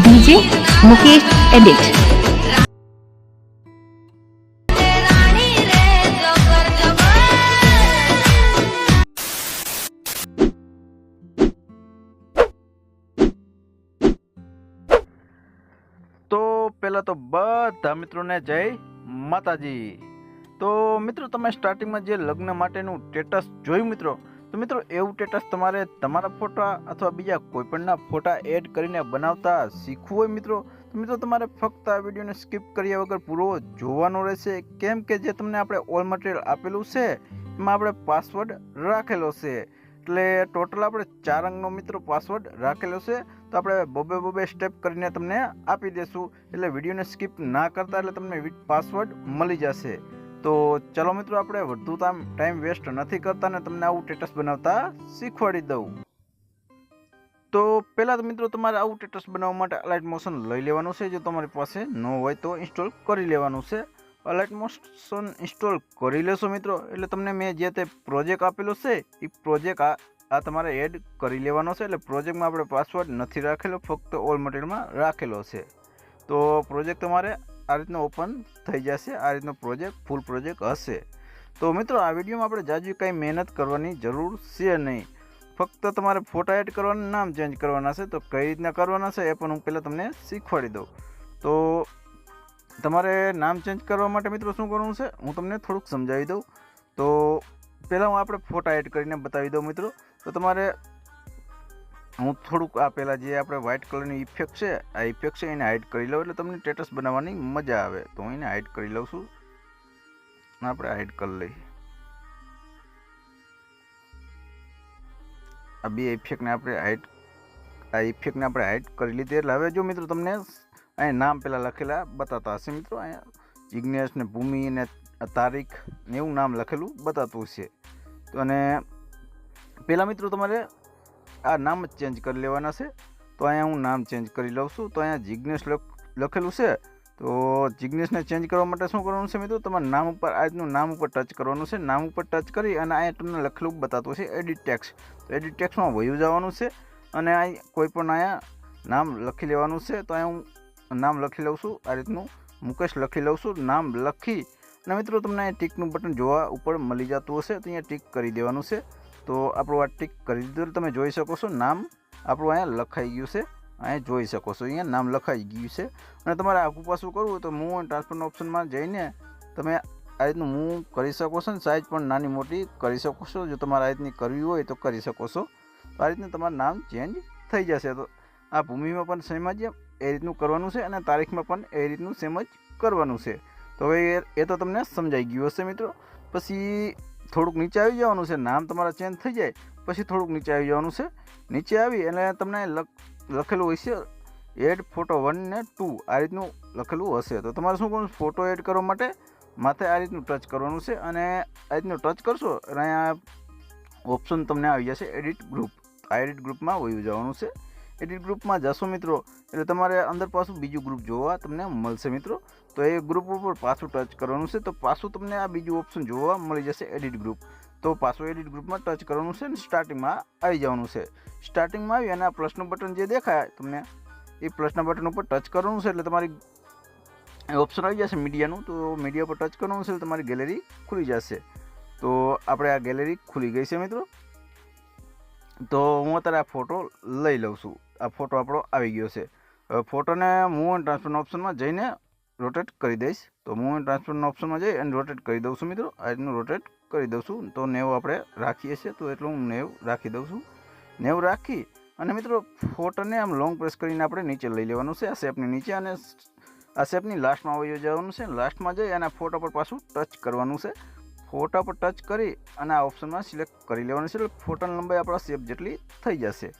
DJ Mukesh edit. તો પહેલાં તો બધા મિત્રોને જય માતાજી. તો મિત્રો, તમે સ્ટાર્ટિંગમાં જે લગ્ન માટેનું સ્ટેટસ જોયું મિત્રો તો મિત્રો, એવું સ્ટેટસ તમારે તમારા ફોટા અથવા બીજા કોઈપણના ફોટા એડ કરીને બનાવતા શીખવું હોય મિત્રો, તો મિત્રો તમારે ફક્ત આ વિડીયોને સ્કીપ કર્યા વગર પૂરો જોવાનો રહેશે. કેમ કે જે તમને આપણે ઓલ મટીરિયલ આપેલું છે, એમાં આપણે પાસવર્ડ રાખેલો છે. એટલે ટોટલ આપણે ચાર અંકનો મિત્રો પાસવર્ડ રાખેલો છે, તો આપણે બબે બબે સ્ટેપ કરીને તમને આપી દેશું. એટલે વિડીયોને સ્કીપ ના કરતા એટલે તમને પાસવર્ડ મળી જશે. તો ચલો મિત્રો, આપણે વધુ ટાઈમ વેસ્ટ નથી કરતા ને તમને આવું સ્ટેટસ બનાવતા શીખવાડી દઉં. તો પહેલાં તો મિત્રો, તમારે આવું સ્ટેટસ બનાવવા માટે અલાઇટ મોશન લઈ લેવાનું છે. જો તમારી પાસે ન હોય તો ઇન્સ્ટોલ કરી લેવાનું છે. અલાઇટ મોશન ઇન્સ્ટોલ કરી લેશો મિત્રો. એટલે તમને મેં જે તે પ્રોજેક્ટ આપેલો છે, એ પ્રોજેક્ટ આ આ તમારે એડ કરી લેવાનો છે. એટલે પ્રોજેક્ટમાં આપણે પાસવર્ડ નથી રાખેલો, ફક્ત ઓલ મટીરિયલમાં રાખેલો છે. તો પ્રોજેક્ટ તમારે આ રીતનો ઓપન થઈ જશે, આ રીતનો પ્રોજેક્ટ ફૂલ પ્રોજેક્ટ હશે. તો મિત્રો, આ વિડીયોમાં આપણે જાજુ કંઈ મહેનત કરવાની જરૂર છે નહીં. ફક્ત તમારે ફોટા એડ કરવાના, નામ ચેન્જ કરવાના છે, તો કઈ રીતના કરવાના છે એ પણ હું પહેલાં તમને શીખવાડી દઉં. તો તમારે નામ ચેન્જ કરવા માટે મિત્રો શું કરવું છે? હું તમને થોડુંક સમજાવી દઉં. તો પહેલાં હું આપણે ફોટા એડ કરીને બતાવી દઉં મિત્રો. તો તમારે હું થોડુંક આ પહેલાં જે આપણે વ્હાઇટ કલરની ઇફેક્ટ છે, આ ઇફેક્ટ છે એને હાઇડ કરી લઉં એટલે તમને સ્ટેટસ બનાવવાની મજા આવે. તો હું એને હાઇડ કરી લઉં છું. આપણે હાઇડ કરી લઈએ. આ બે ઇફેક્ટને આપણે હાઇડ આ ઇફેક્ટને આપણે હાઇડ કરી લીધી. એટલે હવે જો મિત્રો તમને અહીંયા નામ પહેલાં લખેલા બતાતા હશે મિત્રો. અહીંયા જિજ્ઞેશ ને ભૂમિ ને તારીખ ને એવું નામ લખેલું બતાતું છે તો અને પહેલાં મિત્રો તમારે આ નામ જ ચેન્જ કરી લેવાના છે. તો અહીંયા હું નામ ચેન્જ કરી લઉં છું. તો અહીંયા જિજ્ઞેશ લખ- લખેલું છે. તો જિજ્ઞેશને ચેન્જ કરવા માટે શું કરવાનું છે મિત્રો? તમારે નામ ઉપર, આજનું નામ ઉપર ટચ કરવાનું છે. નામ ઉપર ટચ કરી અને અહીંયા તમને લખેલું બતાતું છે એડિટ ટેક્સ તો એડિટ ટેક્સમાં વયું જવાનું છે અને અહીં કોઈ પણ અહીંયા નામ લખી લેવાનું છે. તો અહીંયા હું નામ લખી લઉં છું. આ રીતનું મુકેશ લખી લઉં છું. નામ લખી અને મિત્રો તમને અહીંયા ટીકનું બટન જોવા ઉપર મળી જતું હશે. તો અહીંયા ટીક કરી દેવાનું છે. તો આપણું આ ટીક કરી દીધું. તમે જોઈ શકો છો નામ આપણું અહીંયા લખાઈ ગયું છે. અહીંયા જોઈ શકો છો. અહીંયા નામ લખાઈ ગયું છે. અને તમારે આગું પાછું કરવું હોય તો મૂવ અને ટ્રાન્સફરના ઓપ્શનમાં જઈને તમે આ રીતનું મૂવ કરી શકો છો. ને સાઇઝ પણ નાની મોટી કરી શકો છો. જો તમારે આ રીતની કરવી હોય તો કરી શકો છો. આ રીતનું તમારું નામ ચેન્જ થઈ જશે. તો આ ભૂમિમાં પણ સેમ જ એ રીતનું કરવાનું છે અને તારીખમાં પણ એ રીતનું સેમ જ કરવાનું છે. તો હવે એ તો તમને સમજાઈ ગયું હશે મિત્રો. પછી થોડુંક નીચે આવી જવાનું છે. નામ તમારા ચેન્જ થઈ જાય, પછી થોડુંક નીચે આવી જવાનું છે. નીચે આવી એટલે તમને લખ, લખેલું હોય છે એડ ફોટો વન ને ટુ આ રીતનું લખેલું હશે. તો તમારે શું કરવાનું? ફોટો એડ કરવા માટે માથે આ રીતનું ટચ કરવાનું છે અને આ રીતનું ટચ કરશો અને અહીંયા ઓપ્શન તમને આવી જશે એડિટ ગ્રુપ આ એડિટ ગ્રુપમાં વયું જવાનું છે. એડિટ ગ્રુપમાં જશો મિત્રો એટલે તમારે અંદર પાછું બીજું ગ્રુપ જોવા તમને મળશે મિત્રો. તો એ ગ્રુપ ઉપર પાછું ટચ કરવાનું છે. તો પાછું તમને આ બીજું ઓપ્શન જોવા મળી જશે એડિટ ગ્રુપ તો પાછું એડિટ ગ્રુપમાં ટચ કરવાનું છે ને સ્ટાર્ટિંગમાં આવી જવાનું છે. સ્ટાર્ટિંગમાં આવી અને આ પ્લસનું બટન જે દેખાય તમને, એ પ્લસના બટન ઉપર ટચ કરવાનું છે એટલે તમારી ઓપ્શન આવી જશે મીડિયાનું. તો મીડિયા પર ટચ કરવાનું છે એટલે તમારી ગેલેરી ખુલી જશે. તો આપણે આ ગેલેરી ખુલી ગઈ છે મિત્રો. તો હું અત્યારે આ ફોટો લઈ લઉં છું. આ ફોટો આપણો આવી ગયો છે. ફોટોને મૂવ એન્ડ ટ્રાન્સફરના ઓપ્શનમાં જઈને રોટેટ કરી દઈશ. તો હું ટ્રાન્સફરના ઓપ્શનમાં જઈ અને રોટેટ કરી દઉં છું મિત્રો. આ રીતનું રોટેટ કરી દઉં છું. તો નેવું આપણે રાખીએ છીએ. તો એટલું હું નેવું રાખી દઉં છું. નેવું રાખી અને મિત્રો ફોટોને આમ લોંગ પ્રેસ કરીને આપણે નીચે લઈ લેવાનું છે. આ શેપની નીચે અને આ શેપની લાસ્ટમાં આવી જવાનું છે. લાસ્ટમાં જઈ અને ફોટો પર પાછું ટચ કરવાનું છે. ફોટા પર ટચ કરી અને આ ઓપ્શનમાં સિલેક્ટ કરી લેવાનું છે. એટલે ફોટાની લંબાઈ આપણા શેપ જેટલી થઈ જશે.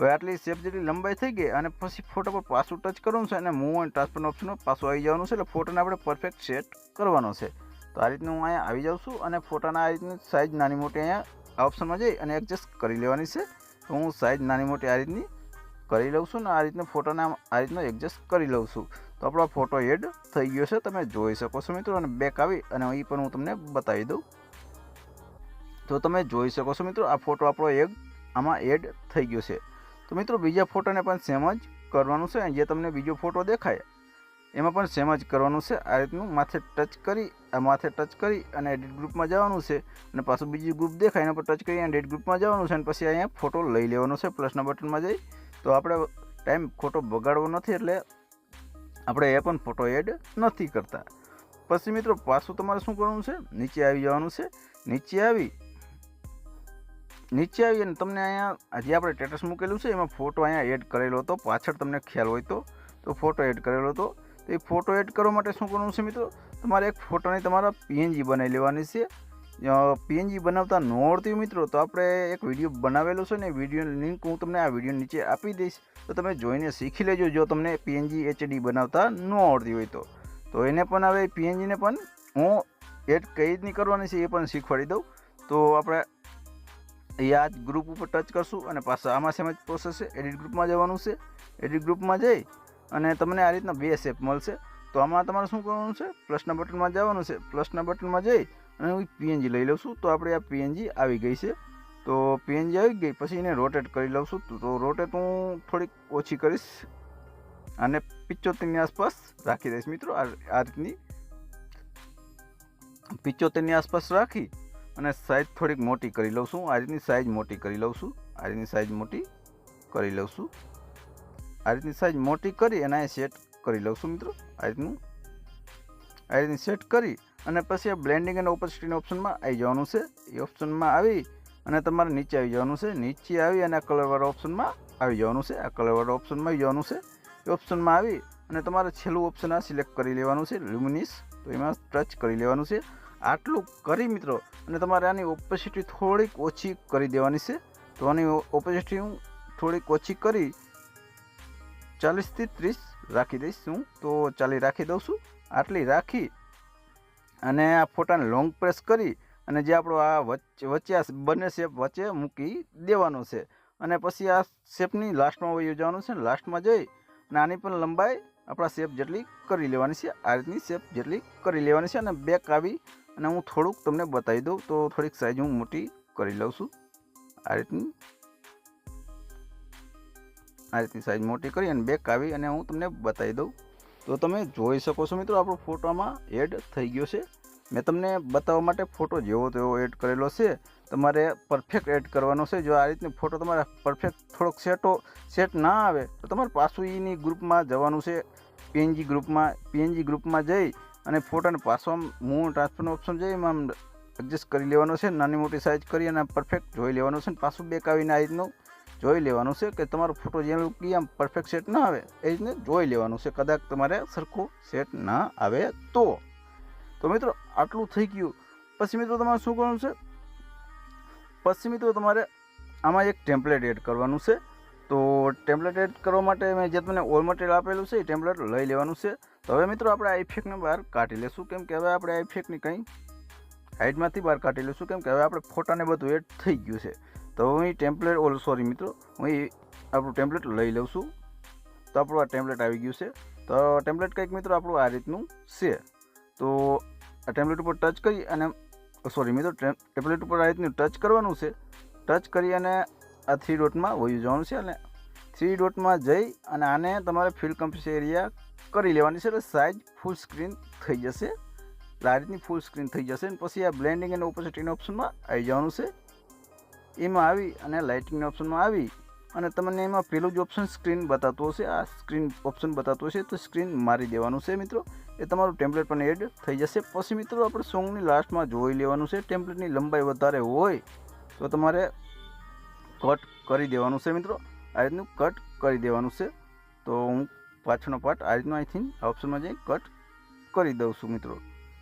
હવે આટલી સેફ જેટલી લંબાઈ થઈ ગઈ અને પછી ફોટો પર પાછું ટચ કરવાનું છે અને મૂવ એન્ડ ટ્રાન્સફર ઓપ્શનમાં પાછું આવી જવાનું છે એટલે ફોટોને આપણે પરફેક્ટ સેટ કરવાનો છે. તો આ રીતનું હું અહીંયા આવી જાઉં છું અને ફોટાના આ રીતની સાઇઝ નાની મોટી અહીંયા આ ઓપ્શનમાં જઈ અને એડજસ્ટ કરી લેવાની છે. તો હું સાઇઝ નાની મોટી આ રીતની કરી લઉં છું ને આ રીતના ફોટોને આ રીતનો એડજસ્ટ કરી લઉં છું. તો આપણો ફોટો એડ થઈ ગયો છે, તમે જોઈ શકો છો મિત્રો, અને બેક આવી અને એ પણ હું તમને બતાવી દઉં. તો તમે જોઈ શકો છો મિત્રો, આ ફોટો આપણો એક આમાં એડ થઈ ગયો છે. તો મિત્રો બીજા ફોટોને પણ સેમ જ કરવાનું છે જે તમને બીજો ફોટો દેખાય, એમાં પણ સેમ જ કરવાનું છે. આ રીતનું માથે ટચ કરી, આ માથે ટચ કરી અને એડિટ ગ્રુપમાં જવાનું છે. અને પાછું બીજું ગ્રુપ દેખાય, એના પર ટચ કરી એડિટ ગ્રુપમાં જવાનું છે અને પછી અહીંયા ફોટો લઈ લેવાનો છે પ્લસના બટનમાં જઈ. તો આપણે ટાઈમ ખોટો બગાડવો નથી એટલે આપણે એ પણ ફોટો એડ નથી કરતા. પછી મિત્રો પાછું તમારે શું કરવાનું છે? નીચે આવી જવાનું છે. નીચે આવી નીચે આવીને તમને અહીંયા હજી આપણે સ્ટેટસ મૂકેલું છે, એમાં ફોટો અહીંયા એડ કરેલો હતો. પાછળ તમને ખ્યાલ હોય તો તો ફોટો એડ કરેલો હતો. તો એ ફોટો એડ કરવા માટે શું કરવાનું છે મિત્રો? તમારે એક ફોટોની તમારા પીએનજી બનાવી લેવાની છે. પીએનજી બનાવતા ન આવડતી મિત્રો, તો આપણે એક વીડિયો બનાવેલો છે ને વિડીયોની લિંક હું તમને આ વીડિયો નીચે આપી દઈશ. તો તમે જોઈને શીખી લેજો જો તમને પીએનજી એચડી બનાવતા ન આવડતી હોય તો. તો એને પણ હવે પીએનજીને પણ હું એડ કઈ રીતની કરવાની છે એ પણ શીખવાડી દઉં. તો આપણે આ જ ગ્રુપ ઉપર ટચ કરશું અને પાછા આમાં સેમ જ પ્રોસેસ છે. એડિટ ગ્રુપમાં જવાનું છે. એડિટ ગ્રુપમાં જઈ અને તમને આ રીતના બે શેપ મળશે. તો આમાં તમારે શું કરવાનું છે? પ્લસના બટનમાં જવાનું છે. પ્લસના બટનમાં જઈ અને હું પીએનજી લઈ લઉં છું. તો આપણે આ પીએનજી આવી ગઈ છે. તો પીએનજી આવી ગઈ, પછી એને રોટેટ કરી લઉં છું. તો રોટેટ હું થોડીક ઓછી કરીશ અને પિચોતેરની આસપાસ રાખી દઈશ મિત્રો. આ રીતની પિચોતેરની આસપાસ રાખી અને સાઈઝ થોડીક મોટી કરી લઉં છું. આ રીતની સાઈઝ મોટી કરી લઉં છું. આ રીતની સાઈઝ મોટી કરી લઉં છું. આ રીતની સાઈઝ મોટી કરી અને અહીં સેટ કરી લઉં છું મિત્રો. આ રીતનું. આ રીતની સેટ કરી અને પછી આ બ્લેન્ડિંગ અને ઓપોસિટીના ઓપ્શનમાં આવી જવાનું છે. એ ઓપ્શનમાં આવી અને તમારે નીચે આવી જવાનું છે. નીચે આવી અને આ કલરવાળા ઓપ્શનમાં આવી જવાનું છે. આ કલરવાળા ઓપ્શનમાં આવી જવાનું છે. એ ઓપ્શનમાં આવી અને તમારે છેલ્લું ઓપ્શન આ સિલેક્ટ કરી લેવાનું છે. લ્યુમિનિસ તો એમાં ટચ કરી લેવાનું છે. આટલું કરી મિત્રો, અને તમારે આની ઓપોસિટી થોડીક ઓછી કરી દેવાની છે. તો આની ઓપોસિટી હું થોડીક ઓછી કરી ચાલીસથી ત્રીસ રાખી દઈશ હું. તો ચાલી રાખી દઉં છું. આટલી રાખી અને આ ફોટાને લોંગ પ્રેસ કરી અને જે આપણો આ વચ્ચે વચ્ચે આ બંને શેપ વચ્ચે મૂકી દેવાનો છે. અને પછી આ શેપની લાસ્ટમાં વહી જવાનું છે લાસ્ટમાં જઈ અને આની પણ લંબાઈ આપણા શેપ જેટલી કરી લેવાની છે, આ રીતની શેપ જેટલી કરી લેવાની છે અને બેક આવી અને હું થોડુંક તમને બતાવી દઉં, તો થોડીક સાઈઝ હું મોટી કરી લઉં છું. આ રીતની. આ રીતની સાઈઝ મોટી કરી અને બેક આવી અને હું તમને બતાવી દઉં. તો તમે જોઈ શકો છો મિત્રો, આપણો ફોટોમાં એડ થઈ ગયો છે. મેં તમને બતાવવા માટે ફોટો જેવો તેવો એડ કરેલો છે. તમારે પરફેક્ટ એડ કરવાનો છે. જો આ રીતની ફોટો તમારે પરફેક્ટ થોડોક સેટો સેટ ના આવે, તો તમારે પાછું એની ગ્રુપમાં જવાનું છે. પીએનજી ગ્રુપમાં પીએનજી ગ્રુપમાં જઈ અને ફોટાને અને આમ મૂવ ટ્રાન્સફરનો ઓપ્શન જઈ એમાં એડજસ્ટ કરી લેવાનો છે, નાની મોટી સાઇઝ કરી અને પરફેક્ટ જોઈ લેવાનો છે અને પાછું બેક આવીને આ રીતનું જોઈ લેવાનું છે કે તમારો ફોટો જેમ કે આમ પરફેક્ટ સેટ ના આવે, એ રીતને જોઈ લેવાનું છે. કદાચ તમારે સરખું સેટ ના આવે તો. તો મિત્રો, આટલું થઈ ગયું. પછી મિત્રો, તમારે શું કરવાનું છે? પછી મિત્રો, તમારે આમાં એક ટેમ્પલેટ એડ કરવાનું છે. તો ટેમ્પલેટ એડ કરવા માટે મેં જે તમને ઓલ મટીરિયલ આપેલું છે, એ ટેમ્પલેટ લઈ લેવાનું છે. તો હવે મિત્રો આપણે આ ઇફેક્ટને બહાર કાઢી લેશું. કેમ કે હવે આપણે આ ઇફેક્ટની કંઈ હાઇટમાંથી બહાર કાઢી લઈશું કેમ કે હવે આપણે ફોટાને બધું એડ થઈ ગયું છે. તો હું ટેમ્પલેટ ઓલ સોરી મિત્રો, હું આપણું ટેમ્પલેટ લઈ લઉં છું. તો આપણું આ ટેમ્પલેટ આવી ગયું છે. તો ટેમ્પલેટ કંઈક મિત્રો આપણું આ રીતનું છે. તો આ ટેમ્પલેટ ઉપર ટચ કરી અને સોરી મિત્રો ટેમ્પલેટ ઉપર આ રીતનું ટચ કરવાનું છે. ટચ કરી અને આ થ્રી ડોટમાં વયું જવાનું છે. અને થ્રી ડોટમાં જઈ અને આને તમારે ફિલ્ડ કમ્પ્યુટર એરિયા કરી લેવાની છે એટલે સાઇઝ ફૂલ સ્ક્રીન થઈ જશે લાઇટની ફૂલ સ્ક્રીન થઈ જશે અને પછી આ બ્લેન્ડિંગ અને ઓપોસિટીના ઓપ્શનમાં આવી જવાનું છે એમાં આવી અને લાઇટિંગના ઓપ્શનમાં આવી અને તમને એમાં પેલું જ ઓપ્શન સ્ક્રીન બતાવતું હશે આ સ્ક્રીન ઓપ્શન બતાવતું હશે તો સ્ક્રીન મારી દેવાનું છે મિત્રો એ તમારું ટેમ્પલેટ પણ એડ થઈ જશે પછી મિત્રો આપણે સોંગની લાસ્ટમાં જોઈ લેવાનું છે ટેમ્પલેટની લંબાઈ વધારે હોય તો તમારે કટ કરી દેવાનું છે મિત્રો આ રીતનું કટ કરી દેવાનું છે તો હું પાછળનો પાર્ટ આ રીતનો આઈ થિંક આ ઓપ્શનમાં જઈ કટ કરી દઉં છું મિત્રો.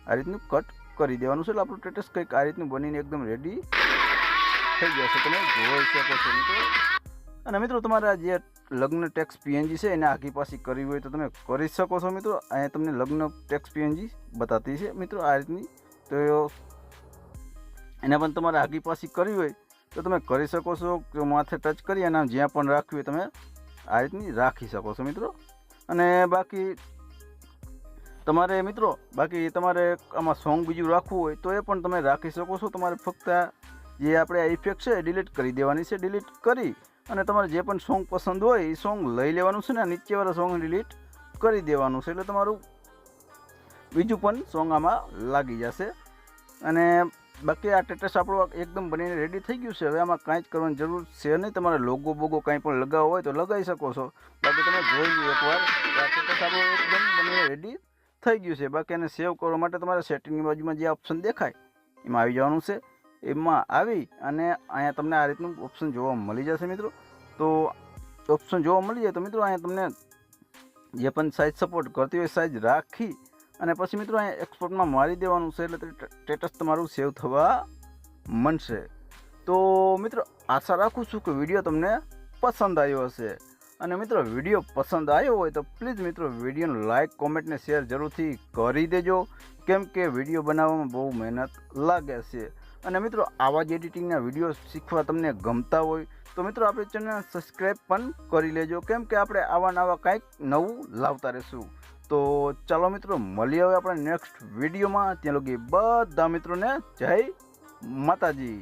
આ રીતનું કટ કરી દેવાનું છે એટલે આપણું સ્ટેટસ કંઈક આ રીતનું બનીને એકદમ રેડી થઈ જશે. તમે જોઈ શકો છો મિત્રો. અને મિત્રો, તમારા જે લગ્ન ટેક્સ પીએનજી છે, એને આગી પાછી કરવી હોય તો તમે કરી શકો છો મિત્રો. અહીંયા તમને લગ્ન ટેક્સ પીએનજી બતાતી છે મિત્રો આ રીતની. તો એને પણ તમારે આગી પાછી કરવી હોય તો તમે કરી શકો છો. માથે ટચ કરી અને જ્યાં પણ રાખવી હોય તમે આ રીતની રાખી શકો છો મિત્રો. અને બાકી તમારે મિત્રો, બાકી તમારે આમાં સોંગ બીજું રાખવું હોય તો એ પણ તમે રાખી શકો છો. તમારે ફક્ત જે આપણે આ ઇફેક્ટ છે ડિલીટ કરી દેવાની છે. ડિલીટ કરી અને તમારે જે પણ સોંગ પસંદ હોય એ સોંગ લઈ લેવાનું છે ને નીચેવાળા સોંગ ડિલીટ કરી દેવાનું છે. એટલે તમારું બીજું પણ સોંગ આમાં લાગી જશે. અને બાકી આ સ્ટેટસ આપણું એકદમ બનીને રેડી થઈ ગયું છે. હવે આમાં કાંઈ જ કરવાની જરૂર છે નહીં. તમારે લોગો બોગો કાંઈ પણ લગાવવો હોય તો લગાવી શકો છો. બાકી તમે જોઈ લો એકવાર. આ સ્ટેટસ આપણું એકદમ બનીને રેડી થઈ ગયું છે. બાકી એને સેવ કરવા માટે તમારે સેટિંગની બાજુમાં જે ઓપ્શન દેખાય, એમાં આવી જવાનું છે. એમાં આવી અને અહીંયા તમને આ રીતનું ઓપ્શન જોવા મળી જશે મિત્રો. તો ઓપ્શન જોવા મળી જાય તો મિત્રો અહીંયા તમને જે પણ સાઇઝ સપોર્ટ કરતી હોય સાઇઝ રાખી અને પછી મિત્રો અહીંયા એક્સપોર્ટમાં મારી દેવાનું છે, એટલે સ્ટેટસ તમારું સેવ થવા મળશે તો મિત્રો, આશા રાખું છું કે વીડિયો તમને પસંદ આવ્યો હશે. અને મિત્રો વીડિયો પસંદ આવ્યો હોય તો પ્લીઝ મિત્રો વિડીયોને લાઇક કોમેન્ટને શેર જરૂરથી કરી દેજો. કેમ કે વીડિયો બનાવવામાં બહુ મહેનત લાગે છે. અને મિત્રો, આવા જ એડિટિંગના વીડિયો શીખવા તમને ગમતા હોય, તો મિત્રો, આપણે ચેનલ સબસ્ક્રાઈબ પણ કરી લેજો. કેમ કે આપણે આવા નવા કાંઈક નવું લાવતા રહીશું. તો ચાલો મિત્રો મળીએ હવે આપણે નેક્સ્ટ વિડીયોમાં ત્યાં લગી બધા મિત્રોને જય માતાજી.